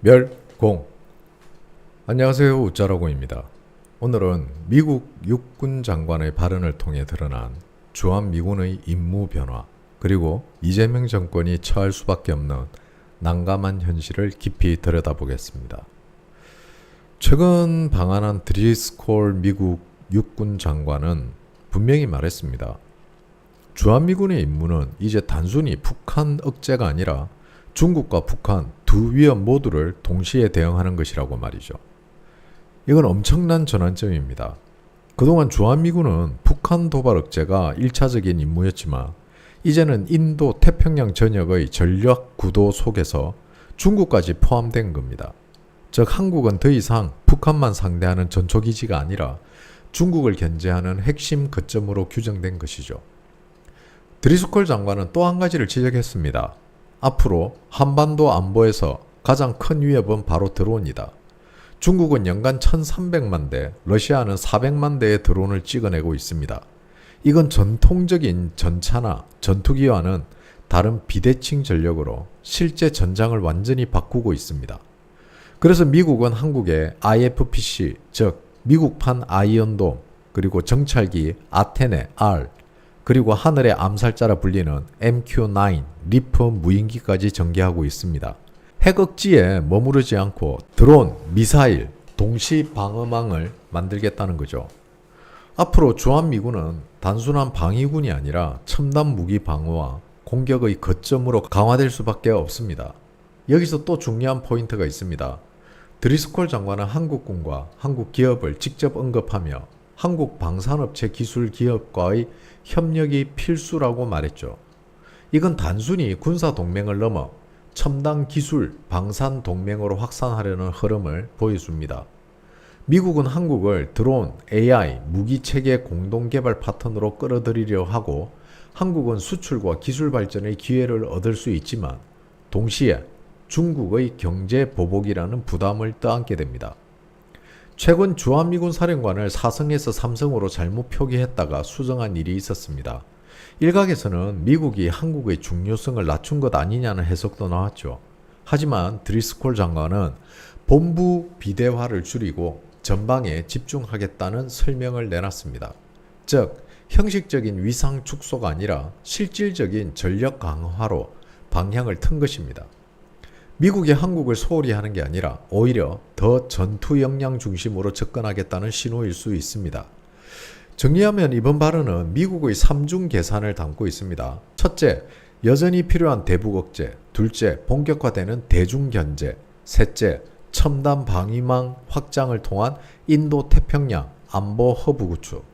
멸공 안녕하세요 우짜라고입니다. 오늘은 미국 육군 장관의 발언을 통해 드러난 주한미군의 임무 변화 그리고 이재명 정권이 처할 수밖에 없는 난감한 현실을 깊이 들여다보겠습니다. 최근 방한한 드리스콜 미국 육군 장관은 분명히 말했습니다. 주한미군의 임무는 이제 단순히 북한 억제가 아니라 중국과 북한 두 위협 모두를 동시에 대응하는 것이라고 말이죠. 이건 엄청난 전환점입니다. 그동안 주한미군은 북한 도발 억제가 1차적인 임무였지만 이제는 인도 태평양 전역의 전략 구도 속에서 중국까지 포함된 겁니다. 즉 한국은 더 이상 북한만 상대하는 전초기지가 아니라 중국을 견제하는 핵심 거점으로 규정된 것이죠. 드리스콜 장관은 또 한 가지를 지적했습니다. 앞으로 한반도 안보에서 가장 큰 위협은 바로 드론이다. 중국은 연간 1300만 대, 러시아는 400만 대의 드론을 찍어내고 있습니다. 이건 전통적인 전차나 전투기와는 다른 비대칭 전력으로 실제 전장을 완전히 바꾸고 있습니다. 그래서 미국은 한국에 IFPC, 즉 미국판 아이언돔, 그리고 정찰기 아테네 R, 그리고 하늘의 암살자라 불리는 MQ-9 리프 무인기까지 전개하고 있습니다. 핵 억지에 머무르지 않고 드론, 미사일, 동시 방어망을 만들겠다는 거죠. 앞으로 주한미군은 단순한 방위군이 아니라 첨단 무기 방어와 공격의 거점으로 강화될 수밖에 없습니다. 여기서 또 중요한 포인트가 있습니다. 드리스콜 장관은 한국군과 한국 기업을 직접 언급하며 한국 방산업체 기술 기업과의 협력이 필수라고 말했죠. 이건 단순히 군사 동맹을 넘어 첨단 기술 방산 동맹으로 확산하려는 흐름을 보여줍니다. 미국은 한국을 드론, AI, 무기 체계 공동 개발 파트너로 끌어들이려 하고 한국은 수출과 기술 발전의 기회를 얻을 수 있지만 동시에 중국의 경제 보복이라는 부담을 떠안게 됩니다. 최근 주한미군 사령관을 4성에서 3성으로 잘못 표기했다가 수정한 일이 있었습니다. 일각에서는 미국이 한국의 중요성을 낮춘 것 아니냐는 해석도 나왔죠. 하지만 드리스콜 장관은 본부 비대화를 줄이고 전방에 집중하겠다는 설명을 내놨습니다. 즉, 형식적인 위상 축소가 아니라 실질적인 전력 강화로 방향을 튼 것입니다. 미국이 한국을 소홀히 하는 게 아니라 오히려 더 전투 역량 중심으로 접근하겠다는 신호일 수 있습니다. 정리하면 이번 발언은 미국의 삼중 계산을 담고 있습니다. 첫째, 여전히 필요한 대북 억제. 둘째, 본격화되는 대중 견제. 셋째, 첨단 방위망 확장을 통한 인도 태평양 안보 허브 구축.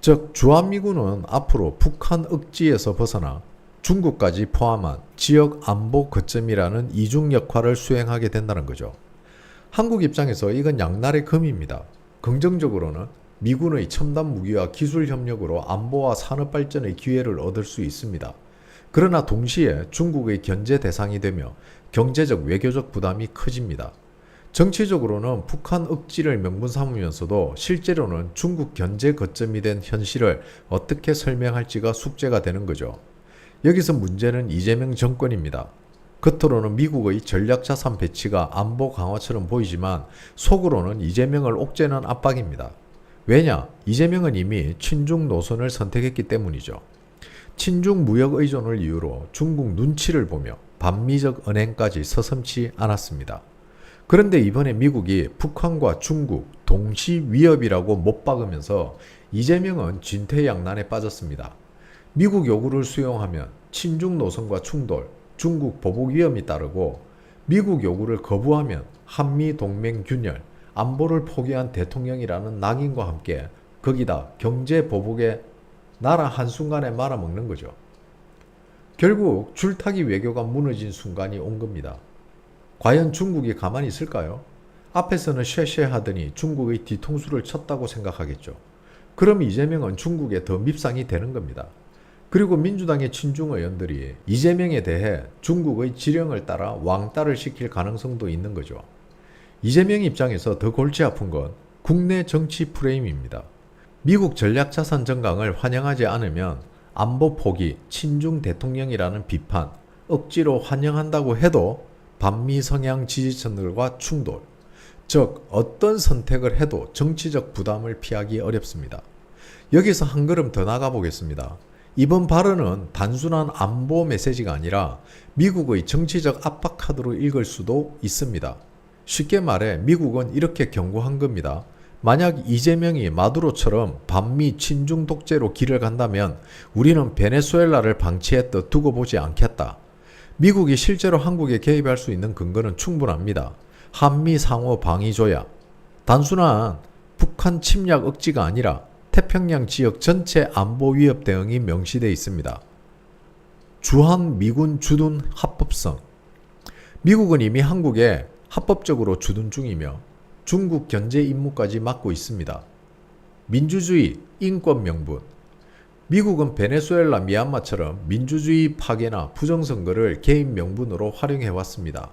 즉, 주한미군은 앞으로 북한 억지에서 벗어나 중국까지 포함한 지역 안보 거점이라는 이중 역할을 수행하게 된다는 거죠. 한국 입장에서 이건 양날의 금입니다. 긍정적으로는 미군의 첨단 무기와 기술 협력으로 안보와 산업 발전의 기회를 얻을 수 있습니다. 그러나 동시에 중국의 견제 대상이 되며 경제적 외교적 부담이 커집니다. 정치적으로는 북한 억지를 명분 삼으면서도 실제로는 중국 견제 거점이 된 현실을 어떻게 설명할지가 숙제가 되는 거죠. 여기서 문제는 이재명 정권입니다. 겉으로는 미국의 전략 자산 배치가 안보 강화처럼 보이지만 속으로는 이재명을 옥죄는 압박입니다. 왜냐? 이재명은 이미 친중 노선을 선택했기 때문이죠. 친중 무역 의존을 이유로 중국 눈치를 보며 반미적 은행까지 서슴지 않았습니다. 그런데 이번에 미국이 북한과 중국 동시 위협이라고 못 박으면서 이재명은 진퇴양난에 빠졌습니다. 미국 요구를 수용하면 친중 노선과 충돌, 중국 보복 위험이 따르고 미국 요구를 거부하면 한미 동맹 균열, 안보를 포기한 대통령이라는 낙인과 함께 거기다 경제 보복에 나라 한순간에 말아먹는 거죠. 결국 줄타기 외교가 무너진 순간이 온 겁니다. 과연 중국이 가만히 있을까요? 앞에서는 쉐쉐 하더니 중국의 뒤통수를 쳤다고 생각하겠죠. 그럼 이재명은 중국에 더 밉상이 되는 겁니다. 그리고 민주당의 친중 의원들이 이재명에 대해 중국의 지령을 따라 왕따를 시킬 가능성도 있는 거죠. 이재명 입장에서 더 골치 아픈 건 국내 정치 프레임입니다. 미국 전략자산 정강을 환영하지 않으면 안보 포기, 친중 대통령이라는 비판, 억지로 환영한다고 해도 반미 성향 지지층들과 충돌, 즉 어떤 선택을 해도 정치적 부담을 피하기 어렵습니다. 여기서 한 걸음 더 나가 보겠습니다. 이번 발언은 단순한 안보 메시지가 아니라 미국의 정치적 압박 카드로 읽을 수도 있습니다. 쉽게 말해 미국은 이렇게 경고한 겁니다. 만약 이재명이 마두로처럼 반미 친중 독재로 길을 간다면 우리는 베네수엘라를 방치했듯 두고 보지 않겠다. 미국이 실제로 한국에 개입할 수 있는 근거는 충분합니다. 한미 상호 방위 조약. 단순한 북한 침략 억지가 아니라 태평양 지역 전체 안보 위협 대응이 명시되어 있습니다. 주한 미군 주둔 합법성. 미국은 이미 한국에 합법적으로 주둔 중이며 중국 견제 임무까지 맡고 있습니다. 민주주의, 인권 명분. 미국은 베네수엘라, 미얀마처럼 민주주의 파괴나 부정선거를 개인 명분으로 활용해 왔습니다.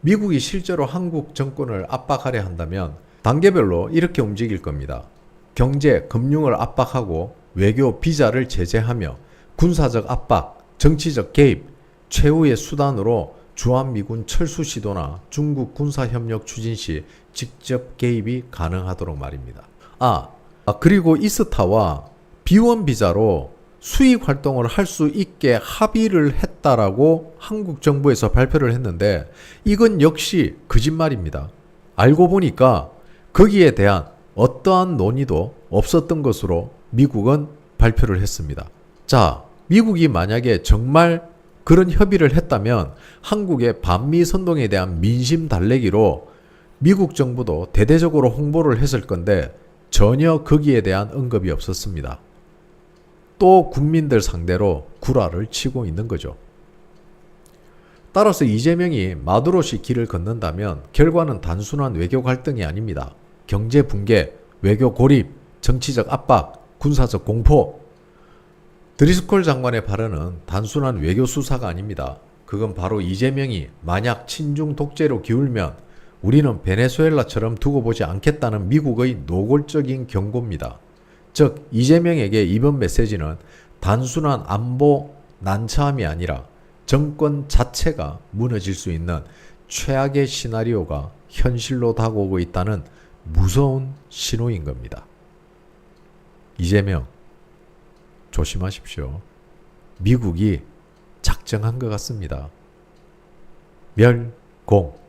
미국이 실제로 한국 정권을 압박하려 한다면 단계별로 이렇게 움직일 겁니다. 경제, 금융을 압박하고 외교, 비자를 제재하며 군사적 압박, 정치적 개입, 최후의 수단으로 주한미군 철수 시도나 중국 군사협력 추진 시 직접 개입이 가능하도록 말입니다. 아, 아, 그리고 이스타와 비원 비자로 수익 활동을 할 수 있게 합의를 했다라고 한국 정부에서 발표를 했는데 이건 역시 거짓말입니다. 알고 보니까 거기에 대한 어떠한 논의도 없었던 것으로 미국은 발표를 했습니다. 자, 미국이 만약에 정말 그런 협의를 했다면 한국의 반미 선동에 대한 민심 달래기로 미국 정부도 대대적으로 홍보를 했을 건데 전혀 거기에 대한 언급이 없었습니다. 또 국민들 상대로 구라를 치고 있는 거죠. 따라서 이재명이 마두로시 길을 걷는다면 결과는 단순한 외교 갈등이 아닙니다. 경제 붕괴, 외교 고립, 정치적 압박, 군사적 공포. 드리스콜 장관의 발언은 단순한 외교 수사가 아닙니다. 그건 바로 이재명이 만약 친중 독재로 기울면 우리는 베네수엘라처럼 두고 보지 않겠다는 미국의 노골적인 경고입니다. 즉 이재명에게 이번 메시지는 단순한 안보 난처함이 아니라 정권 자체가 무너질 수 있는 최악의 시나리오가 현실로 다가오고 있다는 무서운 신호인 겁니다. 이재명 조심하십시오. 미국이 작정한 것 같습니다. 멸공